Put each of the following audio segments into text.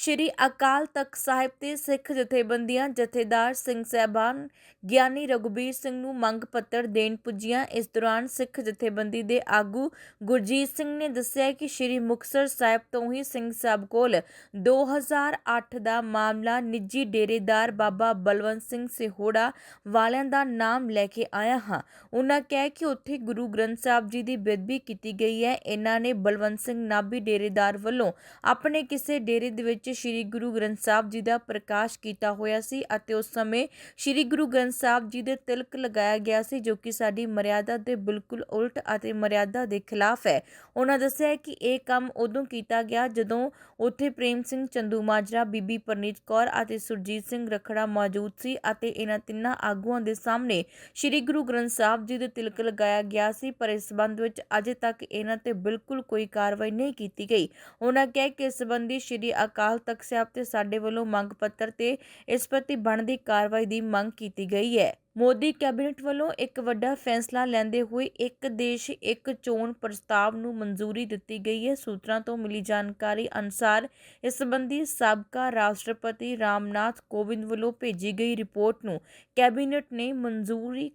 ਸ਼੍ਰੀ ਅਕਾਲ ਤਖਤ ਸਾਹਿਬ ਤੇ ਸਿੱਖ ਜਥੇਬੰਦੀਆਂ, ਜਥੇਦਾਰ ਸਿੰਘ ਸਹਿਬਾਨ ਗਿਆਨੀ ਰਘੁਬੀਰ ਸਿੰਘ ਨੂੰ ਮੰਗ ਪੱਤਰ ਦੇਣ ਪੁੱਜੀਆਂ। ਇਸ ਦੌਰਾਨ ਸਿੱਖ ਜਥੇਬੰਦੀ ਦੇ ਆਗੂ ਗੁਰਜੀਤ ਸਿੰਘ ਨੇ ਦੱਸਿਆ ਕਿ ਸ਼੍ਰੀ ਮੁਕਤਸਰ ਸਾਹਿਬ ਤੋਂ ਹੀ ਸਿੰਘ ਸਾਹਿਬ ਕੋਲ 2008 ਦਾ ਮਾਮਲਾ ਨਿੱਜੀ ਡੇਰੇਦਾਰ ਬਾਬਾ ਬਲਵੰਤ ਸਿੰਘ ਸਿਹੋੜਾ ਵਾਲਿਆਂ ਦਾ ਨਾਮ ਲੈ ਕੇ ਆਇਆ ਹਾਂ। ਉਹਨਾਂ ਕਿਹਾ ਕਿ ਉੱਥੇ ਗੁਰੂ ਗ੍ਰੰਥ ਸਾਹਿਬ ਜੀ ਦੀ ਬੇਦਬੀ ਕੀਤੀ ਗਈ ਹੈ। ਇਹਨਾਂ ਨੇ ਬਲਵੰਤ ਸਿੰਘ ਨਾਭੀ ਡੇਰੇਦਾਰ ਵੱਲੋਂ ਆਪਣੇ ਕਿਸੇ ਡੇਰੇ ਦੇ ਵਿੱਚ ਸ੍ਰੀ ਗੁਰੂ ਗ੍ਰੰਥ ਸਾਹਿਬ ਜੀ ਦਾ ਪ੍ਰਕਾਸ਼ ਕੀਤਾ ਹੋਇਆ ਸੀ ਅਤੇ ਉਸ ਸਮੇਂ ਸ੍ਰੀ ਗੁਰੂ ਗ੍ਰੰਥ ਸਾਹਿਬ ਜੀ ਦੇ ਤਿਲਕ ਲਗਾਇਆ ਗਿਆ ਸੀ, ਜੋ ਕਿ ਸਾਡੀ ਮਰਿਆਦਾ ਦੇ ਬਿਲਕੁਲ ਉਲਟ ਅਤੇ ਮਰਿਆਦਾ ਦੇ ਖਿਲਾਫ ਹੈ। ਉਹਨਾਂ ਦੱਸਿਆ ਕਿ ਇਹ ਕੰਮ ਉਦੋਂ ਕੀਤਾ ਗਿਆ ਜਦੋਂ ਉੱਥੇ ਪ੍ਰੇਮ ਸਿੰਘ ਚੰਦੂ ਮਾਜਰਾ, ਬੀਬੀ ਪਰਨੀਤ ਕੌਰ ਅਤੇ ਸੁਰਜੀਤ ਸਿੰਘ ਰਖੜਾ ਮੌਜੂਦ ਸੀ ਅਤੇ ਇਹਨਾਂ ਤਿੰਨਾਂ ਆਗੂਆਂ ਦੇ ਸਾਹਮਣੇ ਸ੍ਰੀ ਗੁਰੂ ਗ੍ਰੰਥ ਸਾਹਿਬ ਜੀ ਦੇ ਤਿਲਕ ਲਗਾਇਆ ਗਿਆ ਸੀ, ਪਰ ਇਸ ਸੰਬੰਧ ਵਿੱਚ ਅਜੇ ਤੱਕ ਇਹਨਾਂ ਤੇ ਬਿਲਕੁਲ ਕੋਈ ਕਾਰਵਾਈ ਨਹੀਂ ਕੀਤੀ ਗਈ। ਉਹਨਾਂ ਕਿਹਾ ਕਿ ਇਸ ਸੰਬੰਧੀ ਸ੍ਰੀ ਅਕਾਲ ਤਖਤ ਸਾਹਿਬ ਤੇ ਸਾਡੇ ਵੱਲੋਂ ਮੰਗ ਪੱਤਰ ਤੇ ਇਸ ਪ੍ਰਤੀ ਬਣਦੀ ਕਾਰਵਾਈ ਦੀ ਮੰਗ ਕੀਤੀ ਗਈ ਹੈ। ਮੋਦੀ ਕੈਬਨਿਟ ਵੱਲੋਂ ਇੱਕ ਵੱਡਾ ਫੈਸਲਾ ਲੈਂਦੇ ਹੋਏ ਇੱਕ ਦੇਸ਼ ਇੱਕ ਚੋਣ ਪ੍ਰਸਤਾਵ ਨੂੰ ਮਨਜ਼ੂਰੀ ਦਿੱਤੀ ਗਈ ਹੈ। ਸੂਤਰਾਂ ਤੋਂ ਮਿਲੀ ਜਾਣਕਾਰੀ ਅਨੁਸਾਰ ਇਸ ਸੰਬੰਧੀ ਸਾਬਕਾ ਰਾਸ਼ਟਰਪਤੀ ਰਾਮਨਾਥ ਕੋਵਿੰਦ ਵੱਲੋਂ ਭੇਜੀ ਗਈ ਰਿਪੋਰਟ ਨੂੰ ਕੈਬਨਿਟ ਨੇ ਮਨਜ਼ੂਰੀ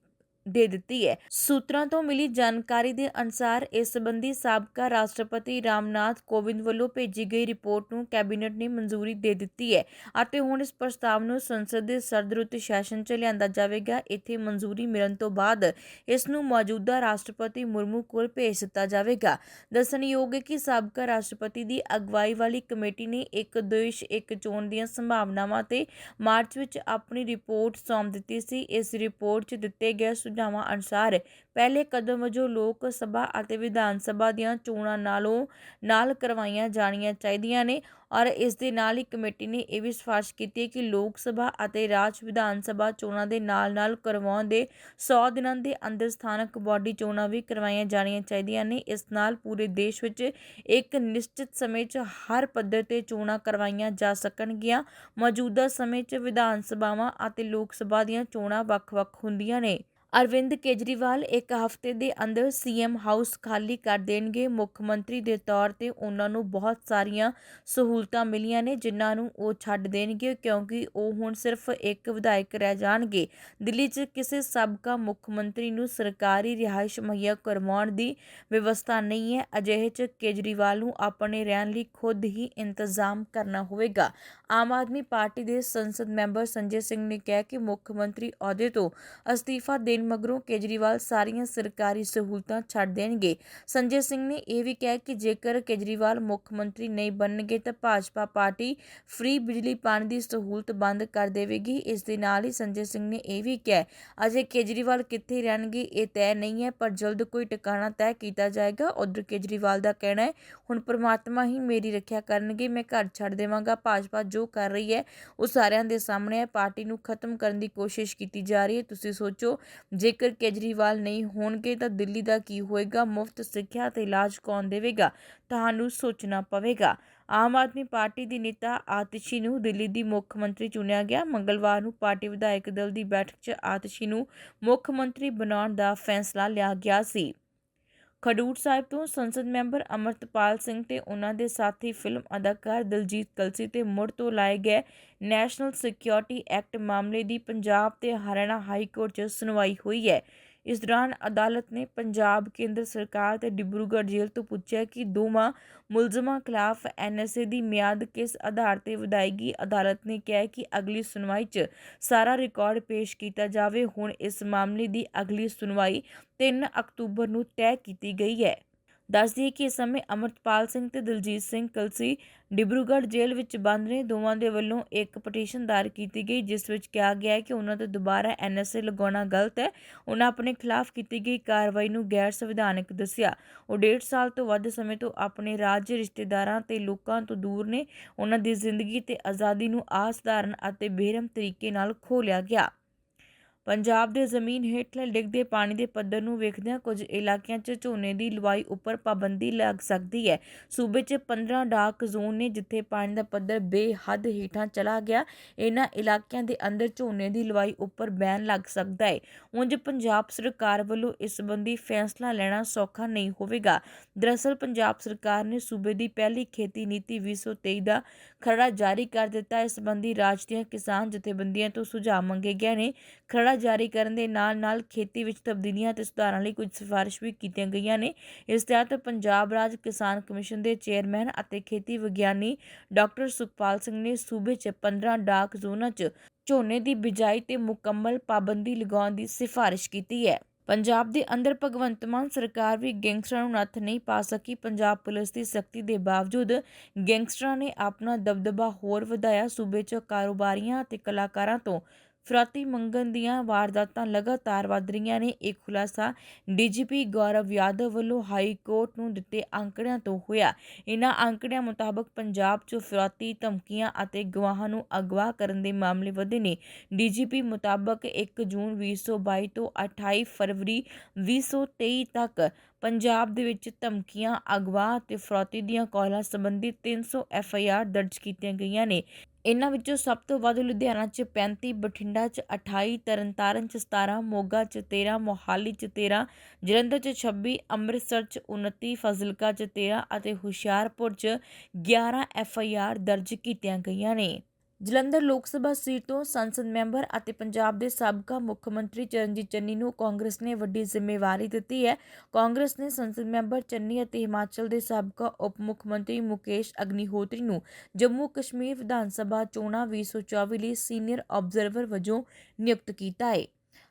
ਦੇ ਦਿੱਤੀ ਹੈ। ਸੂਤਰਾਂ ਤੋਂ ਮਿਲੀ ਜਾਣਕਾਰੀ ਦੇ ਅਨੁਸਾਰ ਇਸ ਸੰਬੰਧੀ ਸਾਬਕਾ ਰਾਸ਼ਟਰਪਤੀ ਰਾਮਨਾਥ ਕੋਵਿੰਦ ਵੱਲੋਂ ਭੇਜੀ ਗਈ ਰਿਪੋਰਟ ਨੂੰ ਕੈਬਨਿਟ ਨੇ ਮਨਜ਼ੂਰੀ ਦੇ ਦਿੱਤੀ ਹੈ ਅਤੇ ਹੁਣ ਇਸ ਪ੍ਰਸਤਾਵ ਨੂੰ ਸੰਸਦ ਦੇ ਸਰਦਰੁੱਤ ਸੈਸ਼ਨ 'ਚ ਲਿਆਂਦਾ ਜਾਵੇਗਾ। ਇੱਥੇ ਮਨਜ਼ੂਰੀ ਮਿਲਣ ਤੋਂ ਬਾਅਦ ਇਸ ਨੂੰ ਮੌਜੂਦਾ ਰਾਸ਼ਟਰਪਤੀ ਮੁਰਮੂ ਕੋਲ ਭੇਜ ਦਿੱਤਾ ਜਾਵੇਗਾ। ਦੱਸਣਯੋਗ ਹੈ ਕਿ ਸਾਬਕਾ ਰਾਸ਼ਟਰਪਤੀ ਦੀ ਅਗਵਾਈ ਵਾਲੀ ਕਮੇਟੀ ਨੇ ਇੱਕ ਦੇਸ਼, ਇੱਕ ਚੋਣ ਦੀਆਂ ਸੰਭਾਵਨਾਵਾਂ ਤੇ ਮਾਰਚ ਵਿੱਚ ਆਪਣੀ ਰਿਪੋਰਟ ਸੌਂਪ ਦਿੱਤੀ ਸੀ। ਇਸ ਰਿਪੋਰਟ 'ਚ ਦਿੱਤੇ ਗਏ ਸੁਝਾਵਾਂ ਅਨੁਸਾਰ ਪਹਿਲੇ ਕਦਮ ਵਜੋਂ ਲੋਕ ਸਭਾ ਅਤੇ ਵਿਧਾਨ ਸਭਾ ਦੀਆਂ ਚੋਣਾਂ ਨਾਲੋਂ ਨਾਲ ਕਰਵਾਈਆਂ ਜਾਣੀਆਂ ਚਾਹੀਦੀਆਂ ਨੇ ਔਰ ਇਸ ਦੇ ਨਾਲ ਹੀ ਕਮੇਟੀ ਨੇ ਇਹ ਵੀ ਸਿਫਾਰਿਸ਼ ਕੀਤੀ ਹੈ ਕਿ ਲੋਕ ਸਭਾ ਅਤੇ ਰਾਜ ਵਿਧਾਨ ਸਭਾ ਚੋਣਾਂ ਦੇ ਨਾਲ-ਨਾਲ ਕਰਵਾਉਣ ਦੇ 100 ਦਿਨਾਂ ਦੇ ਅੰਦਰ ਸਥਾਨਕ ਬਾਡੀ ਚੋਣਾਂ ਵੀ ਕਰਵਾਈਆਂ ਜਾਣੀਆਂ ਚਾਹੀਦੀਆਂ ਨੇ। ਇਸ ਨਾਲ ਪੂਰੇ ਦੇਸ਼ ਵਿੱਚ ਇੱਕ ਨਿਸ਼ਚਿਤ ਸਮੇਂ 'ਚ ਹਰ ਪੱਧਰ ਤੇ ਚੋਣਾਂ ਕਰਵਾਈਆਂ ਜਾ ਸਕਣਗੀਆਂ। ਮੌਜੂਦਾ ਸਮੇਂ 'ਚ ਵਿਧਾਨ ਸਭਾਵਾਂ ਅਤੇ ਲੋਕ ਸਭਾ ਦੀਆਂ ਚੋਣਾਂ ਵੱਖ-ਵੱਖ ਹੁੰਦੀਆਂ ਨੇ। ਅਰਵਿੰਦ ਕੇਜਰੀਵਾਲ ਇੱਕ ਹਫ਼ਤੇ ਦੇ ਅੰਦਰ ਸੀਐਮ ਹਾਊਸ ਖਾਲੀ ਕਰ ਦੇਣਗੇ। ਮੁੱਖ ਮੰਤਰੀ ਦੇ ਤੌਰ ਤੇ ਉਹਨਾਂ ਨੂੰ ਬਹੁਤ ਸਾਰੀਆਂ ਸਹੂਲਤਾਂ ਮਿਲੀਆਂ ਨੇ, ਜਿਨ੍ਹਾਂ ਨੂੰ ਉਹ ਛੱਡ ਦੇਣਗੇ, ਕਿਉਂਕਿ ਉਹ ਹੁਣ ਸਿਰਫ ਇੱਕ ਵਿਧਾਇਕ ਰਹਿ ਜਾਣਗੇ। ਦਿੱਲੀ 'ਚ ਕਿਸੇ ਸਾਬਕਾ ਮੁੱਖ ਮੰਤਰੀ ਨੂੰ ਸਰਕਾਰੀ ਰਿਹਾਇਸ਼ ਮੁਹੱਈਆ ਕਰਵਾਉਣ ਦੀ ਵਿਵਸਥਾ ਨਹੀਂ ਹੈ। ਅਜਿਹੇ 'ਚ ਕੇਜਰੀਵਾਲ ਨੂੰ ਆਪਣੇ ਰਹਿਣ ਲਈ ਖੁਦ ਹੀ ਇੰਤਜ਼ਾਮ ਕਰਨਾ ਹੋਵੇਗਾ। ਆਮ ਆਦਮੀ ਪਾਰਟੀ ਦੇ ਸੰਸਦ ਮੈਂਬਰ ਸੰਜੇ ਸਿੰਘ ਨੇ ਕਿਹਾ ਕਿ ਮੁੱਖ ਮੰਤਰੀ ਅਹੁਦੇ ਤੋਂ ਅਸਤੀਫਾ ਦੇਣ ਮਗਰੋਂ ਕੇਜਰੀਵਾਲ ਸਾਰੀਆਂ ਸਰਕਾਰੀ ਸਹੂਲਤਾਂ ਛੱਡ ਦੇਣਗੇ। ਸੰਜੇ ਸਿੰਘ ਨੇ ਇਹ ਵੀ ਕਿਹਾ ਕਿ ਜੇਕਰ ਕੇਜਰੀਵਾਲ ਮੁੱਖ ਮੰਤਰੀ ਨਹੀਂ ਬਣਨਗੇ ਤਾਂ ਭਾਜਪਾ ਪਾਰਟੀ ਫ੍ਰੀ ਬਿਜਲੀ ਪਾਣੀ ਦੀ ਸਹੂਲਤ ਬੰਦ ਕਰ ਦੇਵੇਗੀ। ਇਸ ਦੇ ਨਾਲ ਹੀ ਸੰਜੇ ਸਿੰਘ ਨੇ ਇਹ ਵੀ ਕਿਹਾ, ਅਜੇ ਕੇਜਰੀਵਾਲ ਕਿੱਥੇ ਰਹਿਣਗੇ ਇਹ ਤੈਅ ਨਹੀਂ ਹੈ, ਪਰ ਜਲਦ ਕੋਈ ਟਿਕਾਣਾ ਤੈਅ ਕੀਤਾ ਜਾਏਗਾ। ਉਧਰ ਕੇਜਰੀਵਾਲ ਦਾ ਕਹਿਣਾ ਹੈ, ਹੁਣ ਪ੍ਰਮਾਤਮਾ ਹੀ ਮੇਰੀ ਰੱਖਿਆ ਕਰਨਗੇ, ਮੈਂ ਘਰ ਛੱਡ ਦੇਵਾਂਗਾ। ਭਾਜਪਾ ਜੋ ਕਰ ਰਹੀ ਹੈ, ਉਹ ਸਾਰਿਆਂ ਦੇ ਸਾਹਮਣੇ ਹੈ। ਪਾਰਟੀ ਨੂੰ ਖਤਮ ਕਰਨ ਦੀ ਕੋਸ਼ਿਸ਼ ਕੀਤੀ ਜਾ ਰਹੀ ਹੈ। ਤੁਸੀਂ ਸੋਚੋ ਜੇਕਰ ਕੇਜਰੀਵਾਲ ਨਹੀਂ ਹੋਣਗੇ ਤਾਂ ਦਿੱਲੀ ਦਾ ਕੀ ਹੋਏਗਾ? ਮੁਫਤ ਸਿੱਖਿਆ ਤੇ ਇਲਾਜ ਕੌਣ ਦੇਵੇਗਾ? ਤੁਹਾਨੂੰ ਸੋਚਣਾ ਪਵੇਗਾ। ਆਮ ਆਦਮੀ ਪਾਰਟੀ ਦੀ ਨੇਤਾ ਆਤਿਸ਼ੀ ਨੂੰ ਦਿੱਲੀ ਦੀ ਮੁੱਖ ਮੰਤਰੀ ਚੁਣਿਆ ਗਿਆ। ਮੰਗਲਵਾਰ ਨੂੰ ਪਾਰਟੀ ਵਿਧਾਇਕ ਦਲ ਦੀ ਬੈਠਕ 'ਚ ਆਤਿਸ਼ੀ ਨੂੰ ਮੁੱਖ ਮੰਤਰੀ ਬਣਾਉਣ ਦਾ ਫੈਸਲਾ ਲਿਆ ਗਿਆ ਸੀ। ਖਡੂਰ ਸਾਹਿਬ ਤੋਂ ਸੰਸਦ ਮੈਂਬਰ ਅਮਰਤਪਾਲ ਸਿੰਘ ਤੇ ਉਹਨਾਂ ਦੇ ਸਾਥੀ ਫਿਲਮ ਅਦਾਕਾਰ ਦਿਲਜੀਤ ਕਲਸੀ ਤੇ ਮੁੜ ਤੋਂ ਲਾਏ ਗਏ ਨੈਸ਼ਨਲ ਸਿਕਿਉਰਿਟੀ ਐਕਟ ਮਾਮਲੇ ਦੀ ਪੰਜਾਬ ਤੇ ਹਰਿਆਣਾ ਹਾਈ ਕੋਰਟ 'ਚ ਸੁਣਵਾਈ ਹੋਈ ਹੈ। ਇਸ ਦੌਰਾਨ ਅਦਾਲਤ ਨੇ ਪੰਜਾਬ ਕੇਂਦਰ ਸਰਕਾਰ ਤੇ ਡਿਬਰੂਗੜ੍ਹ ਜੇਲ੍ਹ ਤੋਂ ਪੁੱਛਿਆ ਕਿ ਦੋਵਾਂ ਮੁਲਜ਼ਮਾਂ ਖਿਲਾਫ ਐਨਐਸਏ ਦੀ ਮਿਆਦ ਕਿਸ ਆਧਾਰ ਤੇ ਵਧਾਏਗੀ? ਅਦਾਲਤ ਨੇ ਕਿਹਾ ਕਿ ਅਗਲੀ ਸੁਣਵਾਈ 'ਚ ਸਾਰਾ ਰਿਕਾਰਡ ਪੇਸ਼ ਕੀਤਾ ਜਾਵੇ। ਹੁਣ ਇਸ ਮਾਮਲੇ ਦੀ ਅਗਲੀ ਸੁਣਵਾਈ 3 ਅਕਤੂਬਰ ਨੂੰ ਤੈਅ ਕੀਤੀ ਗਈ ਹੈ। ਦੱਸ ਦਈਏ ਕਿ ਇਸ ਸਮੇਂ ਅਮਰਤਪਾਲ ਸਿੰਘ ਤੇ ਦਲਜੀਤ ਸਿੰਘ ਕਲਸੀ ਡਿਬਰੂਗੜ੍ਹ ਜੇਲ੍ਹ ਵਿੱਚ ਬੰਦ ਨੇ। ਦੋਵਾਂ ਦੇ ਵੱਲੋਂ ਇੱਕ ਪਟੀਸ਼ਨ ਦਾਇਰ ਕੀਤੀ ਗਈ, ਜਿਸ ਵਿੱਚ ਕਿਹਾ ਗਿਆ ਹੈ ਕਿ ਉਹਨਾਂ ਤੇ ਦੁਬਾਰਾ ਐਨਐਸਏ ਲਗਾਉਣਾ ਗਲਤ ਹੈ। ਉਹਨਾਂ ਆਪਣੇ ਖਿਲਾਫ ਕੀਤੀ ਗਈ ਕਾਰਵਾਈ ਨੂੰ ਗੈਰ ਸੰਵਿਧਾਨਕ ਦੱਸਿਆ। ਉਹ ਡੇਢ ਸਾਲ ਤੋਂ ਵੱਧ ਸਮੇਂ ਤੋਂ ਆਪਣੇ ਰਾਜ ਰਿਸ਼ਤੇਦਾਰਾਂ ਤੇ ਲੋਕਾਂ ਤੋਂ ਦੂਰ ਨੇ। ਉਹਨਾਂ ਦੀ ਜ਼ਿੰਦਗੀ ਤੇ ਆਜ਼ਾਦੀ ਨੂੰ ਅਸਾਧਾਰਨ ਅਤੇ ਬੇਰਹਿਮ ਤਰੀਕੇ ਨਾਲ ਖੋਹ ਗਿਆ। ਪੰਜਾਬ ਦੇ ਜ਼ਮੀਨ ਹੇਠਲੇ ਡਿੱਗਦੇ ਪਾਣੀ ਦੇ ਪੱਧਰ ਨੂੰ ਵੇਖਦਿਆਂ ਕੁਝ ਇਲਾਕਿਆਂ 'ਚ ਝੋਨੇ ਦੀ ਲਵਾਈ ਉੱਪਰ ਪਾਬੰਦੀ ਲੱਗ ਸਕਦੀ ਹੈ। ਸੂਬੇ 'ਚ 15 ਡਾਕ ਜ਼ੋਨ ਨੇ ਜਿੱਥੇ ਪਾਣੀ ਦਾ ਪੱਧਰ ਬੇਹੱਦ ਹੇਠਾਂ ਚਲਾ ਗਿਆ ਇਹਨਾਂ ਇਲਾਕਿਆਂ ਦੇ ਅੰਦਰ ਝੋਨੇ ਦੀ ਲਵਾਈ ਉੱਪਰ ਬੈਨ ਲੱਗ ਸਕਦਾ ਹੈ। ਉਂਝ ਪੰਜਾਬ ਸਰਕਾਰ ਵੱਲੋਂ ਇਸ ਸੰਬੰਧੀ ਫੈਸਲਾ ਲੈਣਾ ਸੌਖਾ ਨਹੀਂ ਹੋਵੇਗਾ। ਦਰਅਸਲ ਪੰਜਾਬ ਸਰਕਾਰ ਨੇ ਸੂਬੇ ਦੀ ਪਹਿਲੀ ਖੇਤੀ ਨੀਤੀ 2023 ਦਾ ਖਰੜਾ ਜਾਰੀ ਕਰ ਦਿੱਤਾ। ਇਸ ਸੰਬੰਧੀ ਰਾਜ ਦੀਆਂ ਕਿਸਾਨ ਜਥੇਬੰਦੀਆਂ ਤੋਂ ਸੁਝਾਅ ਮੰਗੇ ਗਏ ਨੇ। ਖਰੜਾ ਜਾਰੀ ਕਰਨ ਦੇ ਨਾਲ ਨਾਲ ਖੇਤੀ ਵਿੱਚ ਤਬਦੀਲੀਆਂ ਤੇ ਸੁਧਾਰਾਂ ਲਈ ਕੁਝ ਸਿਫਾਰਿਸ਼ ਵੀ ਕੀਤੀਆਂ ਗਈਆਂ ਨੇ। ਇਸ ਤਹਿਤ ਪੰਜਾਬ ਰਾਜ ਕਿਸਾਨ ਕਮਿਸ਼ਨ ਦੇ ਚੇਅਰਮੈਨ ਅਤੇ ਖੇਤੀ ਵਿਗਿਆਨੀ ਡਾਕਟਰ ਸੁਖਪਾਲ ਸਿੰਘ ਨੇ ਸੂਬੇ 'ਚ 15 ਡਾਕ ਜ਼ੋਨਾਂ 'ਚ ਝੋਨੇ ਦੀ ਬਿਜਾਈ ਤੇ ਮੁਕੰਮਲ ਪਾਬੰਦੀ ਲਗਾਉਣ ਦੀ ਸਿਫਾਰਿਸ਼ ਕੀਤੀ ਹੈ। ਪੰਜਾਬ ਦੇ ਅੰਦਰ ਭਗਵੰਤ ਮਾਨ ਸਰਕਾਰ ਵੀ ਗੈਂਗਸਟਰਾਂ ਨੂੰ ਨੱਥ ਨਹੀਂ ਪਾ ਸਕੀ। ਪੰਜਾਬ ਪੁਲਿਸ ਦੀ ਸਖਤੀ ਦੇ ਬਾਵਜੂਦ ਗੈਂਗਸਟਰਾਂ ਨੇ ਆਪਣਾ ਦਬਦਬਾ ਹੋਰ ਵਧਾਇਆ। ਸੂਬੇ 'ਚ ਕਾਰੋਬਾਰੀਆਂ ਅਤੇ ਕਲਾਕਾਰਾਂ ਤੋਂ ਫਰਾਤੀ ਮੰਗਣ ਦੀਆਂ ਵਾਰਦਾਤਾਂ ਲਗਾਤਾਰ ਵਧ ਰਹੀਆਂ ਨੇ। ਇਹ ਖੁਲਾਸਾ ਡੀਜੀਪੀ ਗੌਰਵ ਯਾਦਵ ਵੱਲੋਂ ਹਾਈ ਕੋਰਟ ਨੂੰ ਦਿੱਤੇ ਅੰਕੜਿਆਂ ਤੋਂ ਹੋਇਆ। ਇਨ੍ਹਾਂ ਅੰਕੜਿਆਂ ਮੁਤਾਬਕ ਪੰਜਾਬ 'ਚ ਫਰਾਤੀ ਧਮਕੀਆਂ ਅਤੇ ਗਵਾਹਾਂ ਨੂੰ ਅਗਵਾ ਕਰਨ ਦੇ ਮਾਮਲੇ ਵਧੇ ਨੇ। ਡੀਜੀਪੀ ਮੁਤਾਬਕ 1 ਜੂਨ 2022 ਤੋਂ 28 ਫਰਵਰੀ 2023 ਤੱਕ ਪੰਜਾਬ ਦੇ ਵਿੱਚ ਧਮਕੀਆਂ, ਅਗਵਾ ਅਤੇ ਫਰੌਤੀ ਦੀਆਂ ਕਾਲਾਂ ਸੰਬੰਧੀ 300 ਐਫ ਆਈ ਆਰ ਦਰਜ ਕੀਤੀਆਂ ਗਈਆਂ ਨੇ। ਇਹਨਾਂ ਵਿੱਚੋਂ ਸਭ ਤੋਂ ਵੱਧ ਲੁਧਿਆਣਾ 'ਚ 35 ਬਠਿੰਡਾ 'ਚ 28 ਤਰਨਤਾਰਨ 'ਚ 17 ਮੋਗਾ 'ਚ 13 ਮੋਹਾਲੀ 'ਚ 13 ਜਲੰਧਰ 'ਚ 26 ਅੰਮ੍ਰਿਤਸਰ 'ਚ 29 ਫਜ਼ਿਲਕਾ 'ਚ 13 ਅਤੇ ਹੁਸ਼ਿਆਰਪੁਰ 'ਚ 11 ਐਫ ਆਈ ਆਰ ਦਰਜ ਕੀਤੀਆਂ ਗਈਆਂ ਨੇ। ਜਲੰਧਰ ਲੋਕ ਸਭਾ ਸੀਟ ਤੋਂ ਸੰਸਦ ਮੈਂਬਰ ਅਤੇ ਪੰਜਾਬ ਦੇ ਸਾਬਕਾ ਮੁੱਖ ਮੰਤਰੀ ਚਰਨਜੀਤ ਚੰਨੀ ਨੂੰ ਕਾਂਗਰਸ ਨੇ ਵੱਡੀ ਜ਼ਿੰਮੇਵਾਰੀ ਦਿੱਤੀ ਹੈ। ਕਾਂਗਰਸ ਨੇ ਸੰਸਦ ਮੈਂਬਰ ਚੰਨੀ ਅਤੇ ਹਿਮਾਚਲ ਦੇ ਸਾਬਕਾ ਉਪ ਮੁੱਖ ਮੰਤਰੀ ਮੁਕੇਸ਼ ਅਗਨੀਹੋਤਰੀ ਨੂੰ ਜੰਮੂ ਕਸ਼ਮੀਰ ਵਿਧਾਨ ਸਭਾ ਚੋਣਾਂ 2024 ਲਈ ਸੀਨੀਅਰ ਆਬਜ਼ਰਵਰ ਵਜੋਂ ਨਿਯੁਕਤ ਕੀਤਾ ਹੈ।